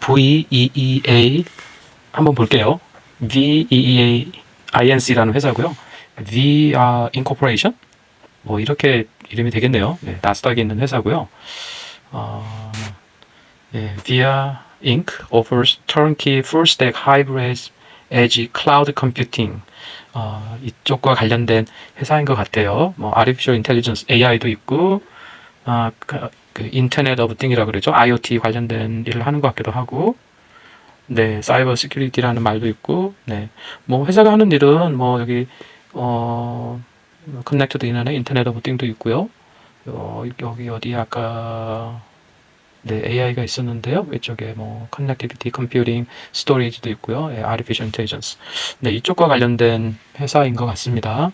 VEEA 한번 볼게요. VEEA INC라는 회사고요. VR Incorporation 뭐 이렇게 이름이 되겠네요. 네, 나스닥에 있는 회사고요. 어, 예, VR Inc. offers turnkey full stack hybrid edge cloud computing 어, 이쪽과 관련된 회사인 것 같아요. 뭐 artificial intelligence AI도 있고 아, 그, 그 인터넷 오브 띵이라 그러죠. IoT 관련된 일을 하는 것 같기도 하고 네, 사이버 시큐리티라는 말도 있고 네. 뭐 회사가 하는 일은 뭐 여기 어 커넥트드 인터넷 인터넷 오브 띵도 있고요. 어, 여기 어디 아까 네, AI가 있었는데요. 이쪽에 뭐 커넥티비티 컴퓨팅 스토리지도 있고요. 예, artificial intelligence. 네, 이쪽과 관련된 회사인 것 같습니다.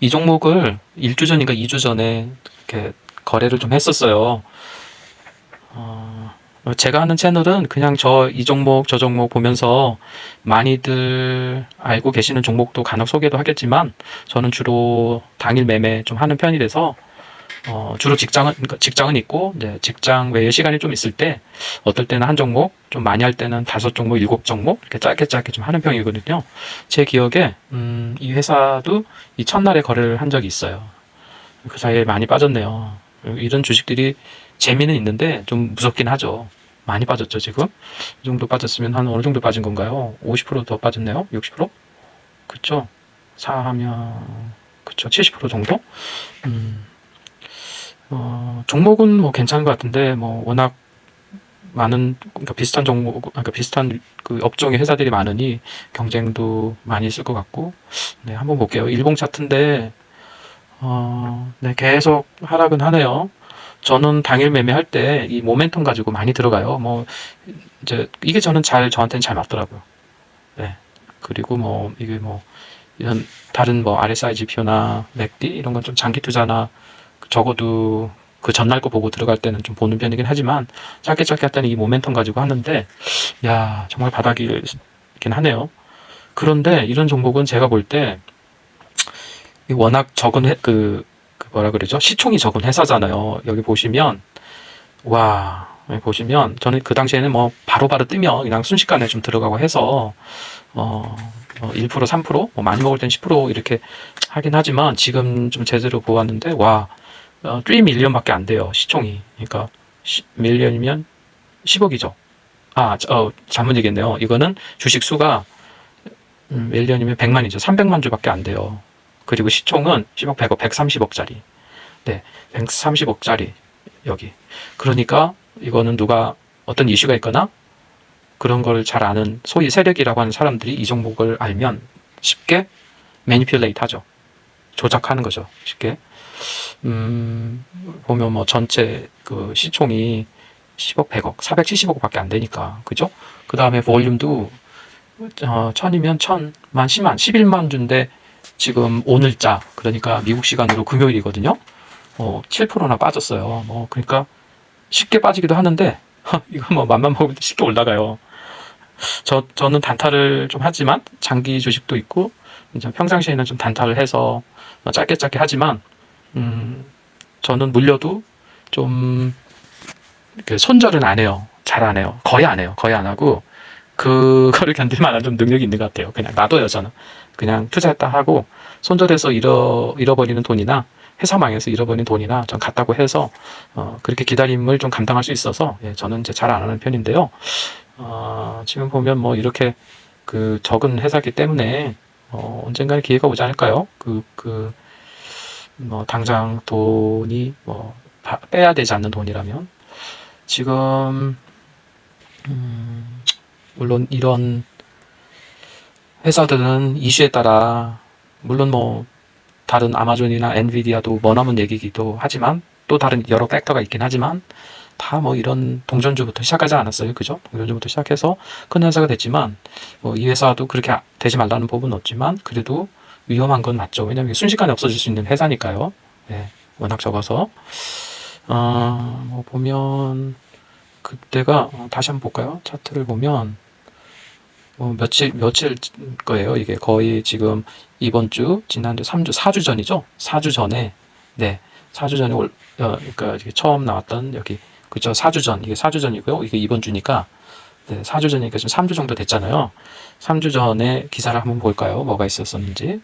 이 종목을 1주 전인가 2주 전에 이렇게 거래를 좀 했었어요. 어, 제가 하는 채널은 그냥 저 이 종목 저 종목 보면서 많이들 알고 계시는 종목도 간혹 소개도 하겠지만 저는 주로 당일 매매 좀 하는 편이라서 어, 주로 직장은 그러니까 직장은 있고 이제 직장 외에 시간이 좀 있을 때 어떨 때는 한 종목 좀 많이 할 때는 다섯 종목 일곱 종목 이렇게 짧게 짧게 좀 하는 편이거든요. 제 기억에 음, 이 회사도 이 첫날에 거래를 한 적이 있어요. 그 사이에 많이 빠졌네요. 이런 주식들이 재미는 있는데 좀 무섭긴 하죠. 많이 빠졌죠, 지금. 이 정도 빠졌으면 한 어느 정도 빠진 건가요? 50%더 빠졌네요? 60%? 그쵸? 4 하면, 그쵸? 70% 정도? 음, 어, 종목은 뭐 괜찮은 것 같은데, 뭐, 워낙 많은, 그러니까 비슷한 종목, 그러니까 비슷한 그 업종의 회사들이 많으니 경쟁도 많이 있을 것 같고, 네, 한번 볼게요. 일봉 차트인데, 어, 네, 계속 하락은 하네요. 저는 당일 매매할 때 이 모멘텀 가지고 많이 들어가요. 뭐 이제 이게 저는 잘 저한테는 잘 맞더라고요. 네. 그리고 뭐 이게 뭐 이런 다른 뭐 RSI 지표나 맥D 이런 건 좀 장기 투자나 적어도 그 전날 거 보고 들어갈 때는 좀 보는 편이긴 하지만 짧게 짧게 할 때는 이 모멘텀 가지고 하는데 야 정말 바닥이긴 하네요. 그런데 이런 종목은 제가 볼때 워낙 적은 회, 그, 그 뭐라 그러죠? 시총이 적은 회사잖아요. 여기 보시면 와 보시면 저는 그 당시에는 뭐 바로 바로 뜨면 그냥 순식간에 좀 들어가고 해서 어, 어 1% 3%뭐 많이 먹을 땐 10% 이렇게 하긴 하지만 지금 좀 제대로 보았는데 와 어, 3 밀리언밖에 안 돼요 시총이. 그러니까 시, 밀리언이면 10억이죠. 아 어, 잘못 얘기했네요. 이거는 주식 수가 음, 밀리언이면 100만이죠. 300만 주밖에 안 돼요 그리고 시총은 10억 100억 130억짜리 네 130억짜리 여기 그러니까 이거는 누가 어떤 이슈가 있거나 그런 걸 잘 아는 소위 세력이라고 하는 사람들이 이 종목을 알면 쉽게 매니플레이트 하죠. 조작하는 거죠. 쉽게. 음, 보면 뭐 전체 그 시총이 10억, 100억, 470억 밖에 안 되니까. 그죠? 그 다음에 볼륨도 어, 천이면 천, 만, 10만, 11만 주인데 지금 오늘자, 그러니까 미국 시간으로 금요일이거든요. 어, 7%나 빠졌어요. 뭐, 그러니까 쉽게 빠지기도 하는데, 이거 뭐 맘만 먹으면 쉽게 올라가요. 저, 저는 단타를 좀 하지만, 장기 주식도 있고, 이제 평상시에는 좀 단타를 해서 뭐 짧게 짧게 하지만, 음, 저는 물려도 좀, 이렇게 손절은 안 해요. 잘 안 해요. 거의 안 해요. 거의 안 하고, 그거를 견딜 만한 좀 능력이 있는 것 같아요. 그냥 놔둬요, 저는. 그냥 투자했다 하고, 손절해서 잃어, 잃어버리는 돈이나, 회사 망해서 잃어버린 돈이나 전 같다고 해서 어, 그렇게 기다림을 좀 감당할 수 있어서 예, 저는 이제 잘 안 하는 편인데요. 어, 지금 보면 뭐 이렇게 그 적은 회사기 때문에 어, 언젠가는 기회가 오지 않을까요? 그, 그, 뭐, 당장 돈이 뭐, 바- 빼야 되지 않는 돈이라면. 지금, 음, 물론 이런 회사들은 이슈에 따라, 물론 뭐, 다른 아마존이나 엔비디아도 머나먼 얘기기도 하지만 또 다른 여러 팩터가 있긴 하지만 다 뭐 이런 동전주부터 시작하지 않았어요. 그죠? 동전주부터 시작해서 큰 회사가 됐지만 뭐 이 회사도 그렇게 아- 되지 말라는 법은 없지만 그래도 위험한 건 맞죠. 왜냐면 순식간에 없어질 수 있는 회사니까요. 예, 워낙 적어서. 어, 뭐 보면 그때가 어, 다시 한번 볼까요? 차트를 보면 뭐 며칠 며칠 거예요. 이게 거의 지금 이번 주 지난주 3주 4주 전이죠. 4주 전에 네 4주 전에 올 어, 그러니까 처음 나왔던 여기 그죠? 4주 전, 이게 4주 전이고요. 이게 이번 주니까, 네, 4주 전이니까 지금 3주 정도 됐잖아요. 3주 전에 기사를 한번 볼까요? 뭐가 있었었는지.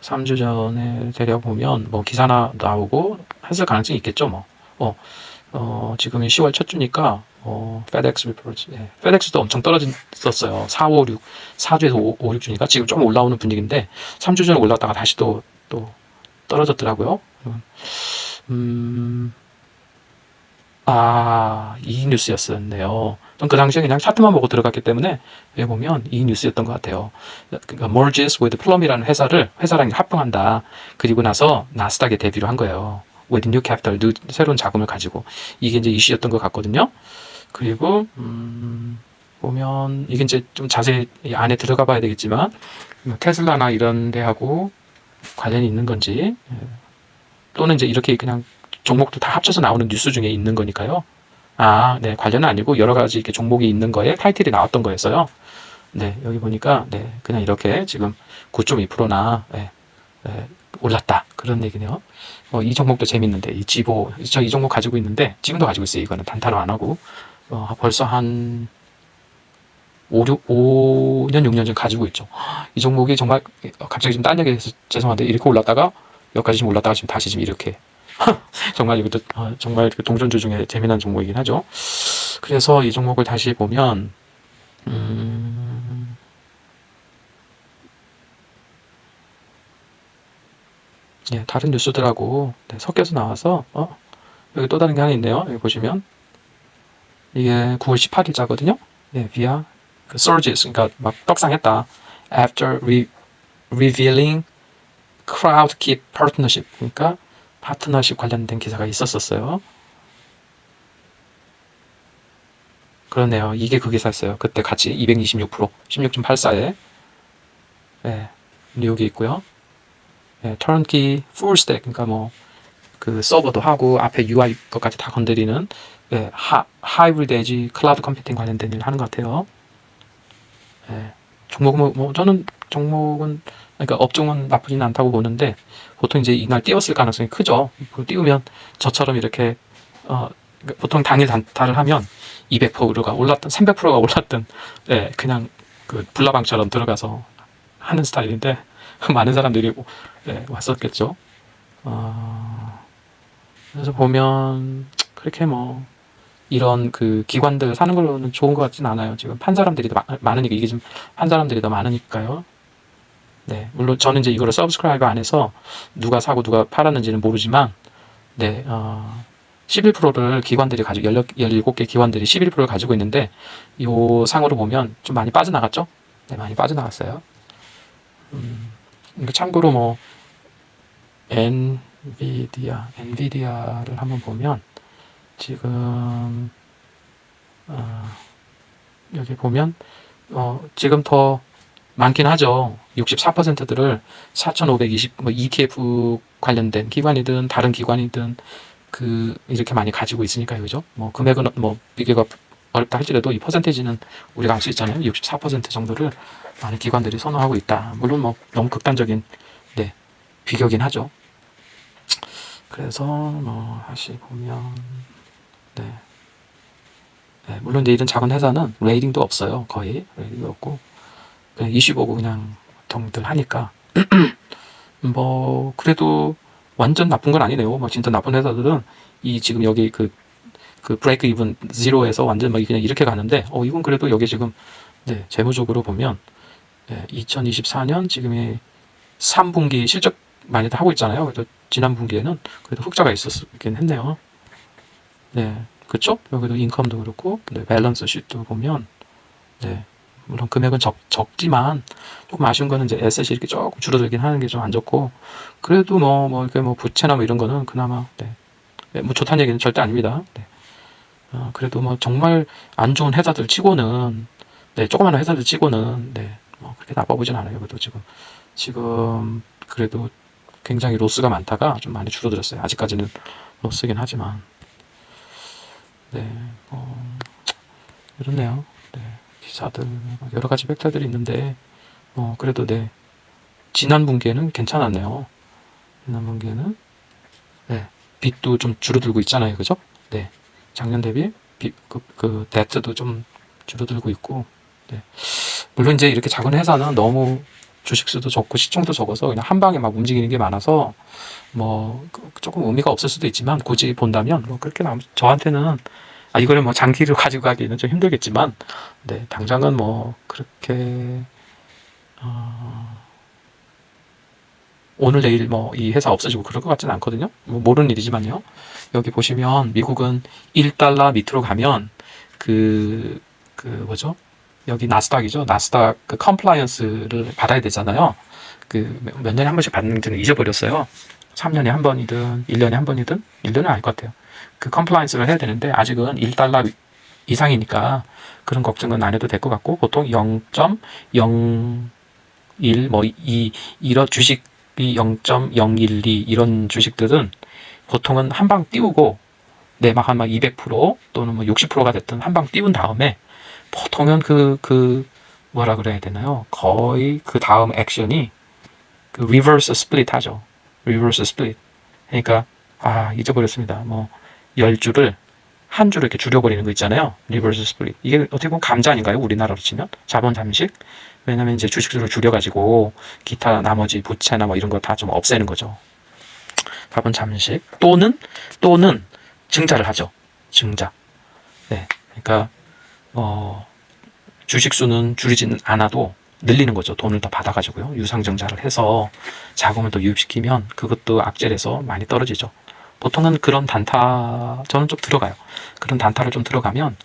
3주 전에 데려보면, 뭐, 기사나 나오고, 했을 가능성이 있겠죠, 뭐. 어, 어, 지금이 10월 첫 주니까, 어, FedEx 리포트, 예, FedEx도 엄청 떨어졌었어요. 4, 5, 6, 4주에서 5, 5, 6주니까 지금 좀 올라오는 분위기인데, 3주 전에 올랐다가 다시 또, 또, 떨어졌더라고요. 음, 아, 이 뉴스였었네요. 전그 당시에 그냥 차트만 보고 들어갔기 때문에 여기 보면 이 뉴스였던 것 같아요. 그러니까 merges with Plum이라는 회사를 회사랑 합병한다. 그리고 나서 나스닥에 데뷔를 한 거예요. With new 새로운 자금을 가지고 이게 이제 이슈였던 것 같거든요. 그리고 음, 보면 이게 이제 좀 자세히 이 안에 들어가 봐야 되겠지만 뭐 테슬라나 이런 데하고 관련이 있는 건지 예. 또는 이제 이렇게 그냥 종목도 다 합쳐서 나오는 뉴스 중에 있는 거니까요. 아, 네, 관련은 아니고 여러 가지 이렇게 종목이 있는 거에 타이틀이 나왔던 거였어요. 네, 여기 보니까 네, 그냥 이렇게 지금 9.2%나 네, 네, 올랐다 그런 얘기네요. 어, 이 종목도 재밌는데 이 지보 저 이 종목 가지고 있는데 지금도 가지고 있어요. 이거는 단타로 안 하고 어, 벌써 한 5, 6, 5년, 6년 전 가지고 있죠. 이 종목이 정말 갑자기 좀딴 얘기해서 죄송한데 이렇게 올랐다가 여기까지 좀 올랐다가 지금 다시 지금 이렇게 정말 이것도 어, 정말 그 동전주 중에 재미난 종목이긴 하죠. 그래서 이 종목을 다시 보면 음, 예, 다른 뉴스들하고 네, 섞여서 나와서 어, 여기 또 다른 게 하나 있네요. 여기 보시면 이게 9월 18일자거든요. 예, via 그 surges 그러니까 막 떡상했다. After re, revealing CrowdKeep partnership 그러니까 파트너십 관련된 기사가 있었었어요. 그러네요. 이게 그 기사였어요. 그때 같이 226% 16.84에 예, 뉴욕이 있고요. 예, turnkey full stack 그러니까 뭐 그 서버도 하고 앞에 UI 것까지 다 건드리는 예, 하, 하이브리드 에지 클라우드 컴퓨팅 관련된 일을 하는 것 같아요. 예, 종목은 뭐, 뭐 저는 종목은 그러니까 업종은 나쁘지는 않다고 보는데 보통 이제 이날 띄웠을 가능성이 크죠. 그 띄우면 저처럼 이렇게 어 보통 당일 단타를 하면 200%가 올랐던 300%가 올랐던 예, 그냥 그 불나방처럼 들어가서 하는 스타일인데 많은 사람들이 예, 왔었겠죠. 어, 그래서 보면 그렇게 뭐 이런 그 기관들 사는 걸로는 좋은 것 같진 않아요. 지금 판 사람들이 더 마- 많으니까 이게 좀판 사람들이 더 많으니까요. 네, 물론 저는 이제 이거를 서브스크라이브 안 해서 누가 사고 누가 팔았는지는 모르지만, 네, 어, 11%를 기관들이 가지고, 17개 기관들이 11%를 가지고 있는데, 요 상으로 보면 좀 많이 빠져나갔죠? 네, 많이 빠져나갔어요. 음, 참고로 뭐, 엔비디아, 엔비디아를 한번 보면, 지금, 어, 여기 보면, 어, 지금 더 많긴 하죠. 64%들을 4,520, 뭐 ETF 관련된 기관이든 다른 기관이든 그 이렇게 많이 가지고 있으니까요, 그죠? 뭐 금액은 뭐 비교가 어렵다 할지라도 이 퍼센테이지는 우리가 알 수 있잖아요. 64% 정도를 많은 기관들이 선호하고 있다. 물론 뭐 너무 극단적인 네 비교긴 하죠. 그래서 뭐 다시 보면 네. 네, 물론 이제 이런 작은 회사는 레이팅도 없어요. 거의 레이팅도 없고 그냥 이슈 보고 그냥 보통들 하니까 뭐 그래도 완전 나쁜 건 아니네요. 뭐 진짜 나쁜 회사들은 이 지금 여기 그그 브레이크 이븐 제로에서 완전 막 그냥 이렇게 가는데 어 이건 그래도 여기 지금 네 재무적으로 보면 네, 2024년 지금의 3분기 실적 많이들 하고 있잖아요. 그래도 지난 분기에는 그래도 흑자가 있었긴 했네요. 네, 그렇죠? 여기도 인컴도 그렇고 네, 밸런스 시트도 보면 네, 물론 금액은 적, 적지만 조금 아쉬운 거는 이제 에셋이 이렇게 조금 줄어들긴 하는 게 좀 안 좋고 그래도 뭐뭐 이렇게 뭐 부채나 뭐 이런 거는 그나마 네. 네, 뭐 좋다는 얘기는 절대 아닙니다. 네. 어, 그래도 뭐 정말 안 좋은 회사들 치고는 네, 조그마한 회사들 치고는 네, 뭐 그렇게 나빠 보진 않아요. 그래도 지금 지금 그래도 굉장히 로스가 많다가 좀 많이 줄어들었어요. 아직까지는 로스긴 하지만 네, 어, 이렇네요. 네. 기사들 여러 가지 팩터들이 있는데 어 그래도 네 지난 분기에는 괜찮았네요. 지난 분기에는 네 빚도 좀 줄어들고 있잖아요, 그죠? 네 작년 대비 비, 그, 그 데트도 좀 줄어들고 있고 네. 물론 이제 이렇게 작은 회사는 너무 주식수도 적고 시총도 적어서 그냥 한 방에 막 움직이는 게 많아서 뭐 그- 조금 의미가 없을 수도 있지만 굳이 본다면 뭐 그렇게 남, 저한테는 아 이거를 뭐 장기로 가지고 가기는 좀 힘들겠지만 네 당장은 뭐 그렇게 어, 오늘 내일 뭐 이 회사 없어지고 그럴 것 같지는 않거든요. 뭐 모르는 일이지만요. 여기 보시면 미국은 1달러 밑으로 가면 그, 그 뭐죠? 여기 나스닥이죠. 나스닥 그 컴플라이언스를 받아야 되잖아요. 그 몇 년에 한 번씩 받는지는 잊어버렸어요. 3년에 한 번이든 1년에 한 번이든 1년은 아닐 것 같아요. 그 컴플라이언스를 해야 되는데 아직은 1달러 이상이니까 그런 걱정은 안 해도 될 것 같고 보통 0.01뭐이 이런 주식이 0.012 이런 주식들은 보통은 한 방 띄우고 내막 한막 200% 또는 뭐 60%가 됐든 한 방 띄운 다음에 보통은 그, 그, 뭐라 그래야 되나요? 거의 그 다음 액션이 그 리버스 스플릿 하죠. 리버스 스플릿. 그러니까, 아, 잊어버렸습니다. 뭐, 열 줄을 한 줄을 이렇게 줄여버리는 거 있잖아요. 리버스 스플릿. 이게 어떻게 보면 감자 아닌가요? 우리나라로 치면? 자본 잠식? 왜냐면 이제 주식수를 줄여가지고 기타 나머지 부채나 뭐 이런 거 다 좀 없애는 거죠. 자본 잠식. 또는, 또는 증자를 하죠. 증자. 네. 그러니까, 어, 주식 수는 줄이지는 않아도 늘리는 거죠. 돈을 더 받아가지고요. 유상증자를 해서 자금을 더 유입시키면 그것도 악재에서 많이 떨어지죠. 보통은 그런 단타, 저는 좀 들어가요. 그런 단타를 좀 들어가면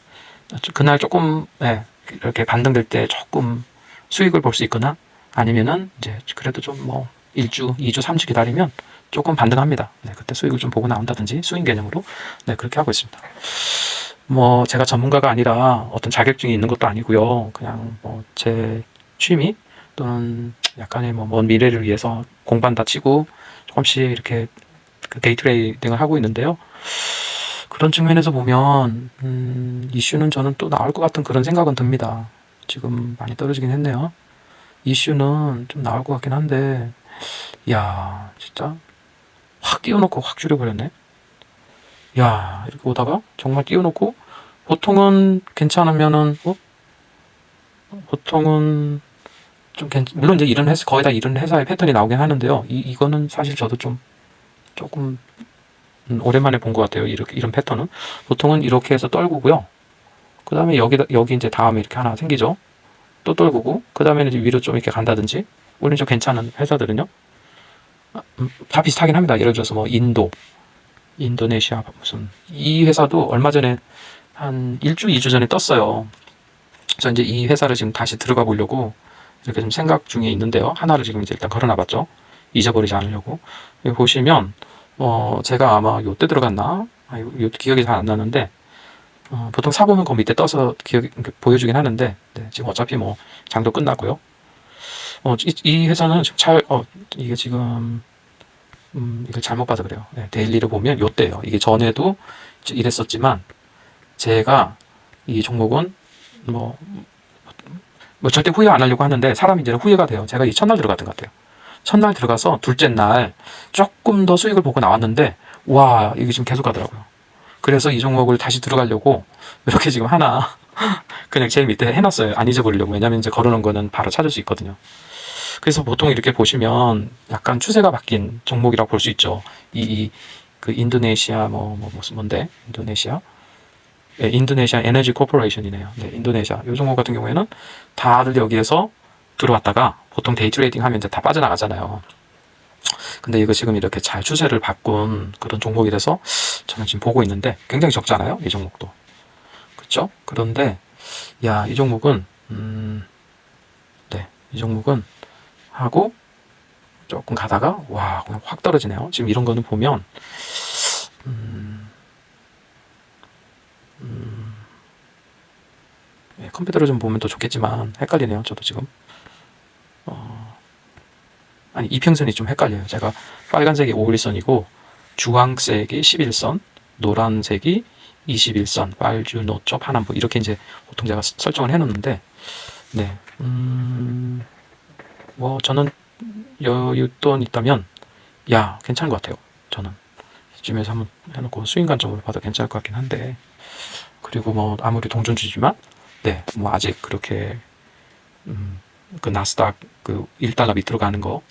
그날 조금, 예, 이렇게 반등될 때 조금 수익을 볼 수 있거나 아니면은 이제 그래도 좀뭐 1주, 2주, 3주 기다리면 조금 반등합니다. 네, 그때 수익을 좀 보고 나온다든지 수익 개념으로 네, 그렇게 하고 있습니다. 뭐 제가 전문가가 아니라 어떤 자격증이 있는 것도 아니고요. 그냥 뭐 제 취미 또는 약간의 뭐 먼 미래를 위해서 공부한다 치고 조금씩 이렇게 그 데이 트레이딩을 하고 있는데요. 그런 측면에서 보면 음, 이슈는 저는 또 나올 것 같은 그런 생각은 듭니다. 지금 많이 떨어지긴 했네요. 이슈는 좀 나올 것 같긴 한데, 야 진짜 확 띄워놓고 확 줄여버렸네. 야, 이렇게 오다가 정말 띄워놓고 보통은 괜찮으면은 어? 보통은 좀 괜, 물론 이제 이런 회사 거의 다 이런 회사의 패턴이 나오긴 하는데요. 이 이거는 사실 저도 좀 조금 음, 오랜만에 본 것 같아요. 이렇게 이런 패턴은 보통은 이렇게 해서 떨구고요. 그 다음에 여기 여기 이제 다음에 이렇게 하나 생기죠. 또 떨구고 그 다음에는 위로 좀 이렇게 간다든지 우리는 좀 괜찮은 회사들은요. 아, 음, 다 비슷하긴 합니다. 예를 들어서 뭐 인도, 인도네시아 무슨 이 회사도 얼마 전에 한 1주, 2주 전에 떴어요. 그래서 이제 이 회사를 지금 다시 들어가 보려고 이렇게 좀 생각 중에 있는데요. 하나를 지금 이제 일단 걸어놔 봤죠. 잊어버리지 않으려고. 여기 보시면, 어, 제가 아마 요때 들어갔나? 아, 요, 요 기억이 잘 안 나는데, 어, 보통 사보면 그 밑에 떠서 기억, 보여주긴 하는데, 네, 지금 어차피 뭐, 장도 끝났고요. 어, 이, 이 회사는 지금 잘, 어, 이게 지금, 음, 이걸 잘못 봐서 그래요. 네, 데일리를 보면 요때요. 이게 전에도 이랬었지만, 제가 이 종목은 뭐, 뭐 절대 후회 안 하려고 하는데 사람이 이제는 후회가 돼요. 제가 이 첫날 들어갔던 것 같아요. 첫날 들어가서 둘째 날 조금 더 수익을 보고 나왔는데 와 이게 지금 계속 가더라고요. 그래서 이 종목을 다시 들어가려고 이렇게 지금 하나 그냥 제일 밑에 해놨어요. 안 잊어버리려고. 왜냐면 이제 걸어놓은 거는 바로 찾을 수 있거든요. 그래서 보통 이렇게 보시면 약간 추세가 바뀐 종목이라고 볼 수 있죠. 이, 이, 그 인도네시아 뭐, 뭐 무슨 뭔데? 인도네시아? 네, 인도네시아 에너지 코퍼레이션이네요. 네, 인도네시아. 요 종목 같은 경우에는 다들 여기에서 들어왔다가 보통 데이 트레이딩 하면 이제 다 빠져나가잖아요. 근데 이거 지금 이렇게 잘 추세를 바꾼 그런 종목이라서 저는 지금 보고 있는데 굉장히 적잖아요. 이 종목도. 그쵸? 그런데, 야, 이 종목은, 음, 네, 이 종목은 하고 조금 가다가, 와, 그냥 확 떨어지네요. 지금 이런 거는 보면, 음, 예, 컴퓨터로 좀 보면 더 좋겠지만 헷갈리네요. 저도 지금. 어, 아니 이평선이 좀 헷갈려요. 제가 빨간색이 5일선이고 주황색이 11선, 노란색이 21선, 빨주, 노초, 파남보 이렇게 이제 보통 제가 스- 설정을 해놓는데 네, 음, 뭐 저는 여윳돈 있다면 야 괜찮은 것 같아요. 저는 이쯤에서 한번 해놓고 수익 관점으로 봐도 괜찮을 것 같긴 한데 그리고 뭐 아무리 동전주지만 네, 뭐 아직 그렇게 음, 그 나스닥 그 1달러 밑으로 가는 거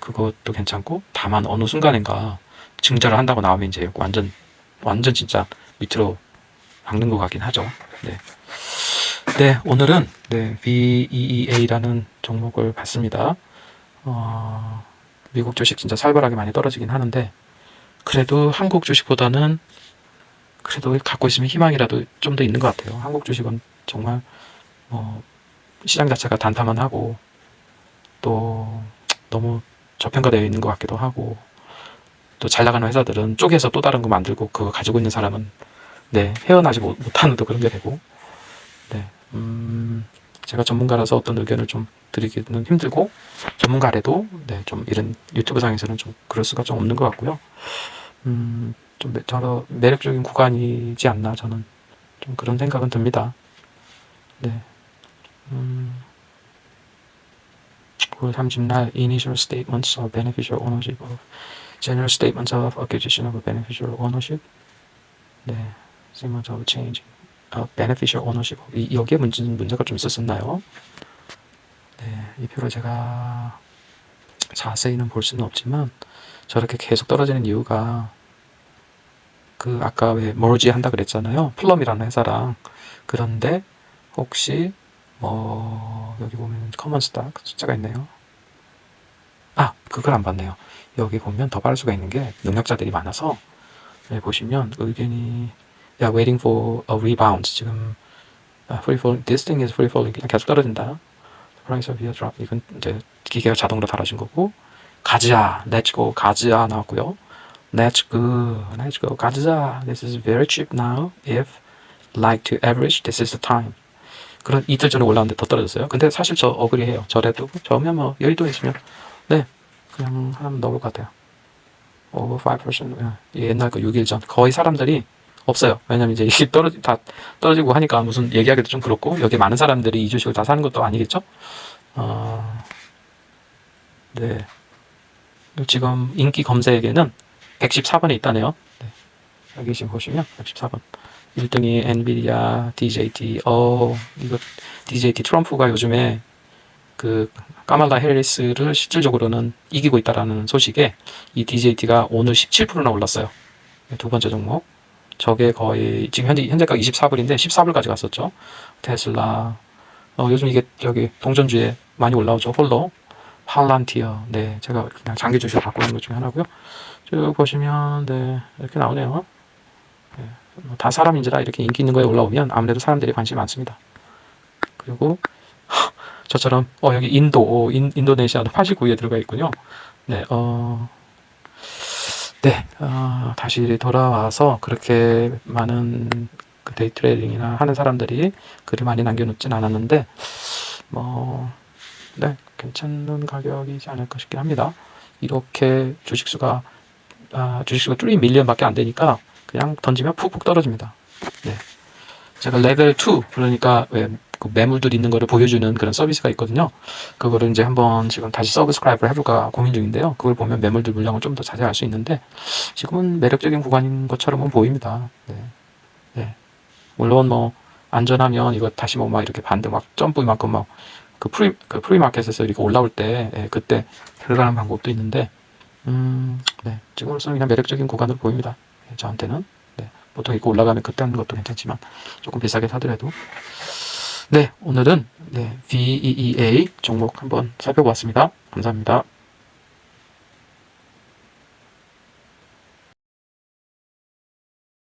그것도 괜찮고 다만 어느 순간인가 증자를 한다고 나오면 이제 완전 완전 진짜 밑으로 박는 것 같긴 하죠. 네. 네, 오늘은 네, VEEA라는 종목을 봤습니다. 어, 미국 주식 진짜 살벌하게 많이 떨어지긴 하는데 그래도 한국 주식보다는 그래도 갖고 있으면 희망이라도 좀 더 있는 것 같아요. 한국 주식은 정말 뭐 시장 자체가 단타만 하고 또 너무 저평가되어 있는 것 같기도 하고 또 잘 나가는 회사들은 쪼개서 또 다른 거 만들고 그거 가지고 있는 사람은 네 헤어나지 못, 못하는 또 그런 게 되고 네 음, 제가 전문가라서 어떤 의견을 좀 드리기는 힘들고 전문가래도 네 좀 이런 유튜브 상에서는 좀 그럴 수가 좀 없는 것 같고요. 음, 좀 매- 저러 매력적인 구간이지 않나 저는 좀 그런 생각은 듭니다. 네. 음, 9월 30날 initial statements of beneficial ownership of general statements of acquisition of beneficial ownership 네, statements of change of beneficial ownership 이, 여기에 문제, 문제가 좀 있었었나요? 네, 이 표를 제가 자세히는 볼 수는 없지만 저렇게 계속 떨어지는 이유가 그 아까 왜 머지 한다 그랬잖아요. 플럼이라는 회사랑 그런데 혹시 뭐 여기 보면 커먼 스탁 숫자가 있네요. 아 그걸 안 봤네요. 여기 보면 더 빠를 수가 있는 게 능력자들이 많아서 여기 보시면 의견이 야 waiting for a rebound 지금 아, free fall this thing is free falling 계속 떨어진다. price of your drop 이건 이제 기계가 자동으로 달아준 거고 가자 let's go 가자 나왔고요. Let's go, let's go, 가자. This is very cheap now. If like to average, this is the time. 그런 이틀 전에 올라왔는데 더 떨어졌어요. 근데 사실 저 어그리해요. 저래도 저면 뭐 여의도에 있으면 네 그냥 하면 넣을 것 같아요. over 5% 예, 옛날 그 6일 전 거의 사람들이 없어요. 왜냐면 이제 이게 떨어지 다 떨어지고 하니까 무슨 얘기하기도 좀 그렇고 여기 많은 사람들이 이 주식을 다 사는 것도 아니겠죠. 어, 네 지금 인기 검색에는 114번에 있다네요. 네. 여기 지금 보시면 114번. 1등이 엔비디아, DJT. 어, 이거 DJT 트럼프가 요즘에 그 까말라 해리스를 실질적으로는 이기고 있다라는 소식에 이 DJT가 오늘 17%나 올랐어요. 네, 두 번째 종목. 저게 거의 지금 현재 현재가 24불인데 14불까지 갔었죠. 테슬라. 어, 요즘 이게 여기 동전주에 많이 올라오죠. 홀로. 팔란티어. 네, 제가 그냥 장기 주식을 갖고 있는 것 중에 하나고요. 쭉 보시면 네 이렇게 나오네요. 네, 뭐다 사람인지라 이렇게 인기 있는 거에 올라오면 아무래도 사람들이 관심이 많습니다. 그리고 저처럼 어 여기 인도 인, 인도네시아도 89위에 들어가 있군요. 네, 어, 네, 어, 다시 돌아와서 그렇게 많은 그 데이 트레이딩이나 하는 사람들이 글을 많이 남겨놓진 않았는데 뭐 네, 괜찮은 가격이지 않을까 싶긴 합니다. 이렇게 주식수가 아, 주식수가 뚫린 밀리언밖에 안 되니까 그냥 던지면 푹푹 떨어집니다. 네. 제가 레벨 2 그러니까 왜 그 매물들 있는 거를 보여주는 그런 서비스가 있거든요. 그거를 이제 한번 지금 다시 서브스크라이브를 해볼까 고민 중인데요. 그걸 보면 매물들 물량을 좀 더 자세히 알 수 있는데 지금은 매력적인 구간인 것처럼은 보입니다. 네. 네. 물론 뭐 안전하면 이거 다시 뭐 막 이렇게 반등 막 점프 이만큼 막 그 프리 그 프리 마켓에서 이렇게 올라올 때 예, 그때 들어가는 방법도 있는데 음, 네. 지금으로서는 그냥 매력적인 구간으로 보입니다. 예, 저한테는. 네. 보통 이거 올라가면 그때 하는 것도 괜찮지만 조금 비싸게 사더라도. 네. 오늘은 네, VEEA 종목 한번 살펴보았습니다. 감사합니다.